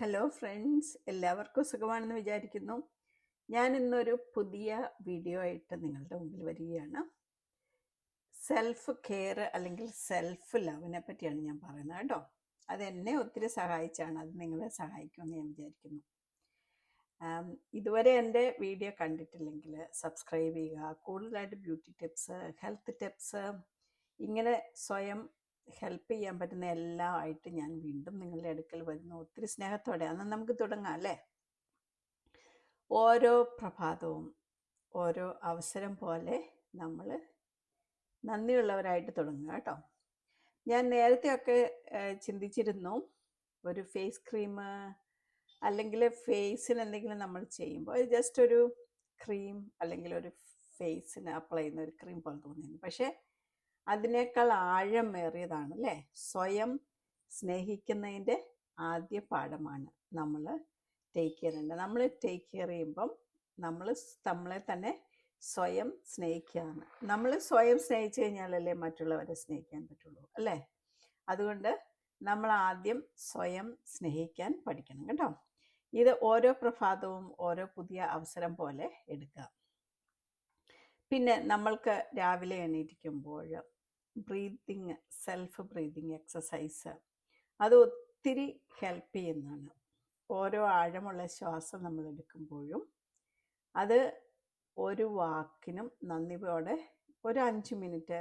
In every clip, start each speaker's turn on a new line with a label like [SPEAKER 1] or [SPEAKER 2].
[SPEAKER 1] Hello friends എല്ലാവർക്കും സുഖമാണെന്ന് വിചാരിക്കുന്നു. ഞാൻ ഇന്നൊരു പുതിയ വീഡിയോ ആയിട്ട് നിങ്ങളുടെ മുമ്പിൽ വരികയാണ്. സെൽഫ് കെയർ അല്ലെങ്കിൽ സെൽഫ് ലവിനെ പറ്റിയാണ് ഞാൻ പറയുന്നത് കേട്ടോ. അത് എന്നെ ഒത്തിരി സഹായിച്ചാണ് അത് നിങ്ങളെ സഹായിക്കുമെന്ന് ഞാൻ വിചാരിക്കുന്നു. ഇതുവരെ എന്റെ വീഡിയോ കണ്ടിട്ടില്ലെങ്കിൽ സബ്സ്ക്രൈബ് ചെയ്യുക. കൂടുതലായിട്ട് ബ്യൂട്ടി ടിപ്സ് ഹെൽത്ത് ടിപ്സ് ഇങ്ങനെ സ്വയം ഹെൽപ്പ് ചെയ്യാൻ പറ്റുന്ന എല്ലാം ആയിട്ട് ഞാൻ വീണ്ടും നിങ്ങളുടെ അടുക്കൽ വരുന്നു. ഒത്തിരി സ്നേഹത്തോടെ. അന്ന് നമുക്ക് തുടങ്ങാം അല്ലേ? ഓരോ പ്രഭാതവും ഓരോ അവസരം പോലെ നമ്മൾ നന്ദിയുള്ളവരായിട്ട് തുടങ്ങുക കേട്ടോ. ഞാൻ നേരത്തെയൊക്കെ ചിന്തിച്ചിരുന്നു ഒരു ഫേസ് ക്രീം അല്ലെങ്കിൽ ഫേസിന് എന്തെങ്കിലും നമ്മൾ ചെയ്യുമ്പോൾ ജസ്റ്റ് ഒരു ക്രീം അല്ലെങ്കിൽ ഒരു ഫേസിന് അപ്ലൈ ചെയ്യുന്ന ഒരു ക്രീം പോലെ തോന്നിയിരുന്നു. പക്ഷേ അതിനേക്കാൾ ആഴമേറിയതാണ് അല്ലേ? സ്വയം സ്നേഹിക്കുന്നതിന്റെ ആദ്യ പാഠമാണ് നമ്മൾ ടേക്ക് ചെയ്യേണ്ടത്. നമ്മൾ ടേക്ക് കെയർ ചെയ്യുമ്പം നമ്മൾ നമ്മളെ തന്നെ സ്വയം സ്നേഹിക്കുകയാണ്. നമ്മൾ സ്വയം സ്നേഹിച്ചു കഴിഞ്ഞാലല്ലേ മറ്റുള്ളവരെ സ്നേഹിക്കാൻ പറ്റുള്ളൂ അല്ലേ? അതുകൊണ്ട് നമ്മൾ ആദ്യം സ്വയം സ്നേഹിക്കാൻ പഠിക്കണം കേട്ടോ. ഇത് ഓരോ പ്രഭാതവും ഓരോ പുതിയ അവസരം പോലെ എടുക്കുക പിന്നെ നമ്മൾക്ക് രാവിലെ എണീറ്റിരിക്കുമ്പോൾ ബ്രീതിങ് സെൽഫ് ബ്രീതിങ് എക്സസൈസ് അത് ഒത്തിരി ഹെൽപ്പ് ചെയ്യുന്നതാണ്. ഓരോ ആഴമുള്ള ശ്വാസം നമ്മൾ എടുക്കുമ്പോഴും അത് ഒരു വാക്കിനും നന്ദിയോടെ ഒരു അഞ്ച് മിനിറ്റ്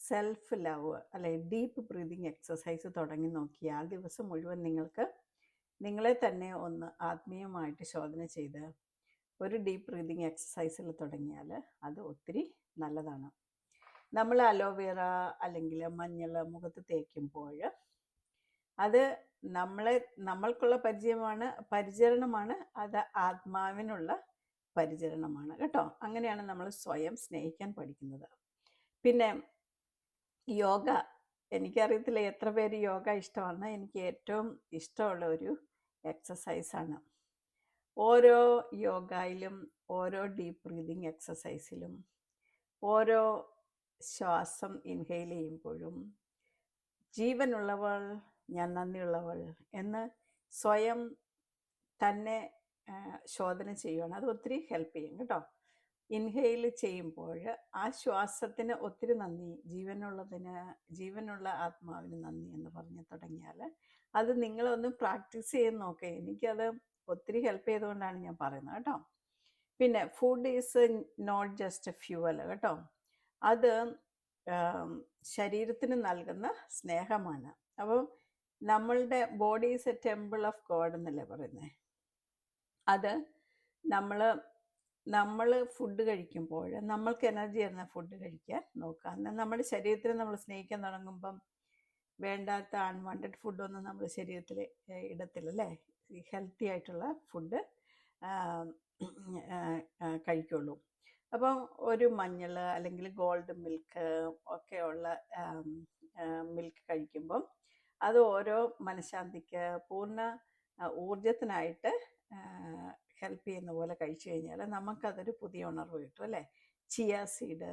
[SPEAKER 1] സെൽഫ് ലവ് അല്ലെ ഡീപ്പ് ബ്രീതിങ് എക്സസൈസ് തുടങ്ങി നോക്കിയാൽ ദിവസം മുഴുവൻ നിങ്ങൾക്ക് നിങ്ങളെ തന്നെ ഒന്ന് ആത്മീയമായിട്ട് ശോധന ചെയ്ത് ഒരു ഡീപ്പ് ബ്രീതിങ് എക്സസൈസിൽ തുടങ്ങിയാൽ അത് ഒത്തിരി നല്ലതാണ്. നമ്മൾ അലോവേറ അല്ലെങ്കിൽ മഞ്ഞൾ മുഖത്ത് തേക്കുമ്പോൾ അത് നമ്മളെ നമ്മൾക്കുള്ള പരിചയമാണ് പരിചരണമാണ് അത് ആത്മാവിനുള്ള പരിചരണമാണ്. കേട്ടോ? അങ്ങനെയാണ് നമ്മൾ സ്വയം സ്നേഹിക്കാൻ പഠിക്കുന്നത്. പിന്നെ യോഗ എനിക്കറിയത്തില്ല എത്ര പേര് യോഗ ഇഷ്ടമാണ് എനിക്ക് ഏറ്റവും ഇഷ്ടമുള്ള ഒരു എക്സസൈസാണ് ഓരോ യോഗയിലും ഓരോ ഡീപ്പ് ബ്രീതിങ് എക്സസൈസിലും ഓരോ ശ്വാസം ഇൻഹെയിൽ ചെയ്യുമ്പോഴും ജീവനുള്ളവൾ ഞാൻ നന്ദിയുള്ളവൾ എന്ന് സ്വയം തന്നെ ശോധന ചെയ്യുകയാണ് അത് ഒത്തിരി ഹെൽപ്പ് ചെയ്യും കേട്ടോ. ഇൻഹെയിൽ ചെയ്യുമ്പോൾ ആ ശ്വാസത്തിന് ഒത്തിരി നന്ദി. ജീവനുള്ളതിന് ജീവനുള്ള ആത്മാവിന് നന്ദി എന്ന് പറഞ്ഞു തുടങ്ങിയാൽ അത് നിങ്ങളൊന്ന് പ്രാക്ടീസ് ചെയ്ത് നോക്കുക എനിക്കത് ഒത്തിരി ഹെൽപ്പ് ചെയ്തുകൊണ്ടാണ് ഞാൻ പറയുന്നത് കേട്ടോ. പിന്നെ food is not just fuel കേട്ടോ. അത് ശരീരത്തിന് നൽകുന്ന സ്നേഹമാണ്. അപ്പം നമ്മളുടെ body is a temple of God എന്നല്ലേ പറയുന്നത് അത് നമ്മൾ നമ്മൾ ഫുഡ് കഴിക്കുമ്പോൾ നമ്മൾക്ക് എനർജി തരുന്ന ഫുഡ് കഴിക്കാൻ നോക്കുക എന്നാൽ നമ്മുടെ ശരീരത്തിനെ നമ്മൾ സ്നേഹിക്കാൻ തുടങ്ങുമ്പം വേണ്ടാത്ത അൺവാണ്ടഡ് ഫുഡൊന്നും നമ്മൾ ശരീരത്തിൽ ഇടത്തില്ല അല്ലേ? ഹെൽത്തി ആയിട്ടുള്ള ഫുഡ് കഴിക്കുള്ളൂ. അപ്പം ഒരു മഞ്ഞൾ അല്ലെങ്കിൽ ഗോൾഡ് മിൽക്ക് ഒക്കെയുള്ള മിൽക്ക് കഴിക്കുമ്പം അത് ഓരോ മനഃശാന്തിക്ക് പൂർണ ഊർജത്തിനായിട്ട് ഹെൽപ്പ് ചെയ്യുന്ന പോലെ കഴിച്ചു കഴിഞ്ഞാൽ നമുക്കതൊരു പുതിയ ഉണർവ് കിട്ടും അല്ലേ? ചിയ സീഡ്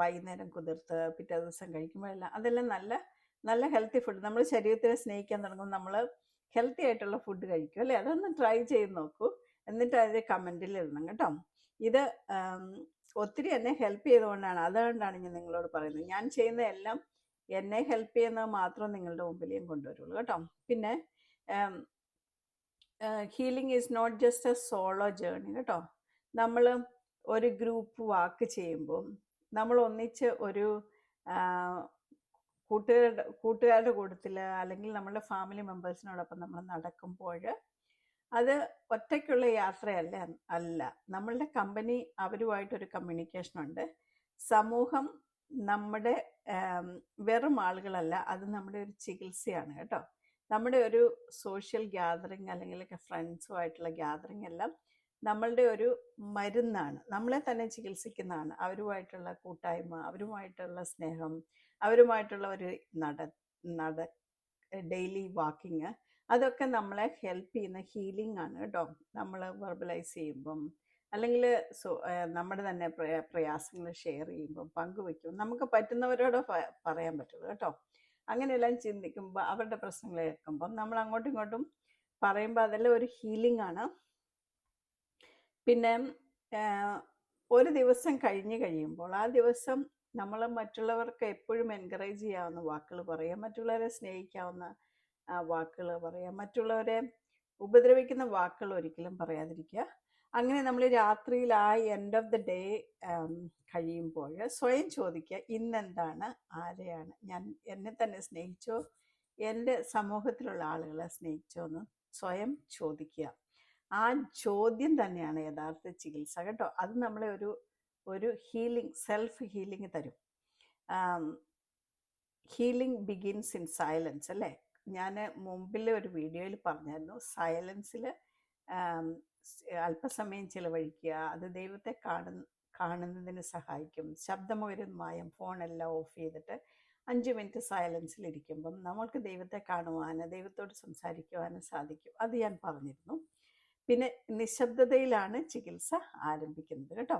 [SPEAKER 1] വൈകുന്നേരം കുതിർത്ത് പിറ്റേ ദിവസം കഴിക്കുമ്പോഴെല്ലാം അതെല്ലാം നല്ല നല്ല ഹെൽത്തി ഫുഡ്. നമ്മൾ ശരീരത്തിനെ സ്നേഹിക്കാൻ തുടങ്ങുമ്പോൾ നമ്മൾ ഹെൽത്തി ആയിട്ടുള്ള ഫുഡ് കഴിക്കും അല്ലേ? അതൊന്ന് ട്രൈ ചെയ്ത് നോക്കൂ. എന്നിട്ട് അതിൽ കമന്റിൽ ഇടണം കേട്ടോ. ഇത് ഒത്തിരി എന്നെ ഹെൽപ്പ് ചെയ്തുകൊണ്ടാണ്. അതുകൊണ്ടാണ് ഞാൻ നിങ്ങളോട് പറയുന്നത്. ഞാൻ ചെയ്യുന്ന എല്ലാം എന്നെ ഹെൽപ്പ് ചെയ്യുന്നത് മാത്രം നിങ്ങളുടെ മുമ്പിലേയും കൊണ്ടുവരുള്ളൂ കേട്ടോ. പിന്നെ healing is not just a solo journey കേട്ടോ. നമ്മൾ ഒരു ഗ്രൂപ്പ് വാക്ക് ചെയ്യുമ്പോൾ നമ്മൾ ഒന്നിച്ച് ഒരു കൂട്ടുകാരുടെ കൂട്ടുകാരുടെ കൂട്ടത്തിൽ അല്ലെങ്കിൽ നമ്മുടെ ഫാമിലി മെമ്പേഴ്സിനോടൊപ്പം നമ്മൾ നടക്കുമ്പോൾ അത് ഒറ്റയ്ക്കുള്ള യാത്രയല്ല അല്ല. നമ്മളുടെ കമ്പനി അവരുമായിട്ടൊരു കമ്മ്യൂണിക്കേഷൻ ഉണ്ട് സമൂഹം നമ്മുടെ വെറും ആളുകളല്ല അത് നമ്മുടെ ഒരു ചികിത്സയാണ് കേട്ടോ. നമ്മുടെ ഒരു സോഷ്യൽ ഗ്യാതറിങ് അല്ലെങ്കിൽ ഫ്രണ്ട്സുമായിട്ടുള്ള ഗ്യാതറിങ് എല്ലാം നമ്മളുടെ ഒരു മരുന്നാണ്. നമ്മളെ തന്നെ ചികിത്സിക്കുന്നതാണ്. അവരുമായിട്ടുള്ള കൂട്ടായ്മ അവരുമായിട്ടുള്ള സ്നേഹം അവരുമായിട്ടുള്ള ഒരു നട നട ഡെയിലി വാക്കിങ് അതൊക്കെ നമ്മളെ ഹെൽപ്പ് ചെയ്യുന്ന ഹീലിംഗ് ആണ് കേട്ടോ നമ്മൾ വെർബലൈസ് ചെയ്യുമ്പം അല്ലെങ്കിൽ നമ്മുടെ തന്നെ പ്രയ- പ്രയാസങ്ങൾ ഷെയർ ചെയ്യുമ്പം പങ്കുവെക്കും നമുക്ക് പറ്റുന്നവരോട് പറയാൻ പറ്റുള്ളൂ കേട്ടോ. അങ്ങനെയെല്ലാം ചിന്തിക്കുമ്പോൾ അവരുടെ പ്രശ്നങ്ങൾ കേൾക്കുമ്പം നമ്മൾ അങ്ങോട്ടും ഇങ്ങോട്ടും പറയുമ്പോൾ അതെല്ലാം ഒരു ഹീലിംഗ് ആണ്. പിന്നെ ഒരു ദിവസം കഴിഞ്ഞ് കഴിയുമ്പോൾ ആ ദിവസം നമ്മൾ മറ്റുള്ളവർക്ക് എപ്പോഴും എൻകറേജ് ചെയ്യാവുന്ന വാക്കുകൾ പറയാം മറ്റുള്ളവരെ സ്നേഹിക്കാവുന്ന വാക്കുകൾ പറയാം. മറ്റുള്ളവരെ ഉപദ്രവിക്കുന്ന വാക്കുകൾ ഒരിക്കലും പറയാതിരിക്കുക. അങ്ങനെ നമ്മൾ രാത്രിയിൽ ആ എൻഡ് ഓഫ് ദി ഡേ കഴിയുമ്പോൾ സ്വയം ചോദിക്കുക ഇന്നെന്താണ്? ആരെയാണ്? ഞാൻ എന്നെ തന്നെ സ്നേഹിച്ചോ? എന്റെ സമൂഹത്തിലുള്ള ആളുകളെ സ്നേഹിച്ചോ? എന്ന് സ്വയം ചോദിക്കുക. ആ ചോദ്യം തന്നെയാണ് യഥാർത്ഥ ചികിത്സ. കേട്ടോ? അത് നമ്മളെ ഒരു ഒരു ഹീലിംഗ് സെൽഫ് ഹീലിംഗ് തരും. ഹീലിംഗ് ബിഗിൻസ് ഇൻ സൈലൻസ് അല്ലേ? ഞാൻ മുമ്പിൽ ഒരു വീഡിയോയിൽ പറഞ്ഞായിരുന്നു സൈലൻസിൽ അല്പസമയം ചിലവഴിക്കുക. അത് ദൈവത്തെ കാണുന്ന കാണുന്നതിന് സഹായിക്കും. ശബ്ദമുയരുന്നമായും ഫോണെല്ലാം ഓഫ് ചെയ്തിട്ട് അഞ്ച് മിനിറ്റ് സയലൻസിൽ ഇരിക്കുമ്പം നമ്മൾക്ക് ദൈവത്തെ കാണുവാനും ദൈവത്തോട് സംസാരിക്കുവാനും സാധിക്കും. അത് ഞാൻ പറഞ്ഞിരുന്നു. പിന്നെ നിശബ്ദതയിലാണ് ചികിത്സ ആരംഭിക്കുന്നത്. കേട്ടോ.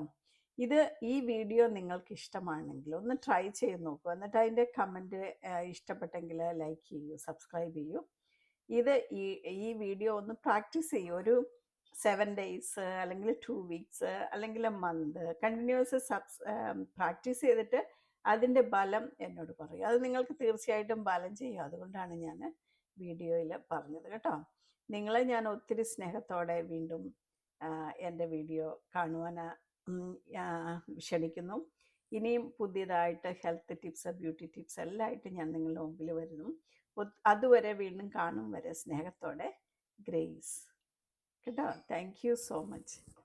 [SPEAKER 1] ഇത് ഈ വീഡിയോ നിങ്ങൾക്ക് ഇഷ്ടമാണെങ്കിൽ ഒന്ന് ട്രൈ ചെയ്ത് നോക്കൂ. എന്നിട്ട് അതിന്റെ കമന്റ് ഇഷ്ടപ്പെട്ടെങ്കിൽ ലൈക്ക് ചെയ്യൂ സബ്സ്ക്രൈബ് ചെയ്യൂ. ഇത് ഈ ഈ വീഡിയോ ഒന്ന് പ്രാക്ടീസ് ചെയ്യൂ. ഒരു സെവൻ ഡേയ്സ് അല്ലെങ്കിൽ ടു വീക്സ് അല്ലെങ്കിൽ മന്ത് കണ്ടിന്യൂസ് സബ്സ് പ്രാക്ടീസ് ചെയ്തിട്ട് അതിന്റെ ബലം എന്നോട് പറയും. അത് നിങ്ങൾക്ക് തീർച്ചയായിട്ടും ബലം ചെയ്യും. അതുകൊണ്ടാണ് ഞാൻ വീഡിയോയിൽ പറഞ്ഞത് കേട്ടോ. നിങ്ങളെ ഞാൻ ഒത്തിരി സ്നേഹത്തോടെ വീണ്ടും എന്റെ വീഡിയോ ആ, ക്ഷണിക്കുന്നു. ഇനിയും പുതിയതായിട്ട് ഹെൽത്ത് ടിപ്സ് ബ്യൂട്ടി ടിപ്സ് എല്ലാം ആയിട്ട് ഞാൻ നിങ്ങളുടെ മുമ്പിൽ വരുന്നു. അതുവരെ വീണ്ടും കാണും വരെ സ്നേഹത്തോടെ. ഗ്രേസ്. കേട്ടോ? Thank you so much.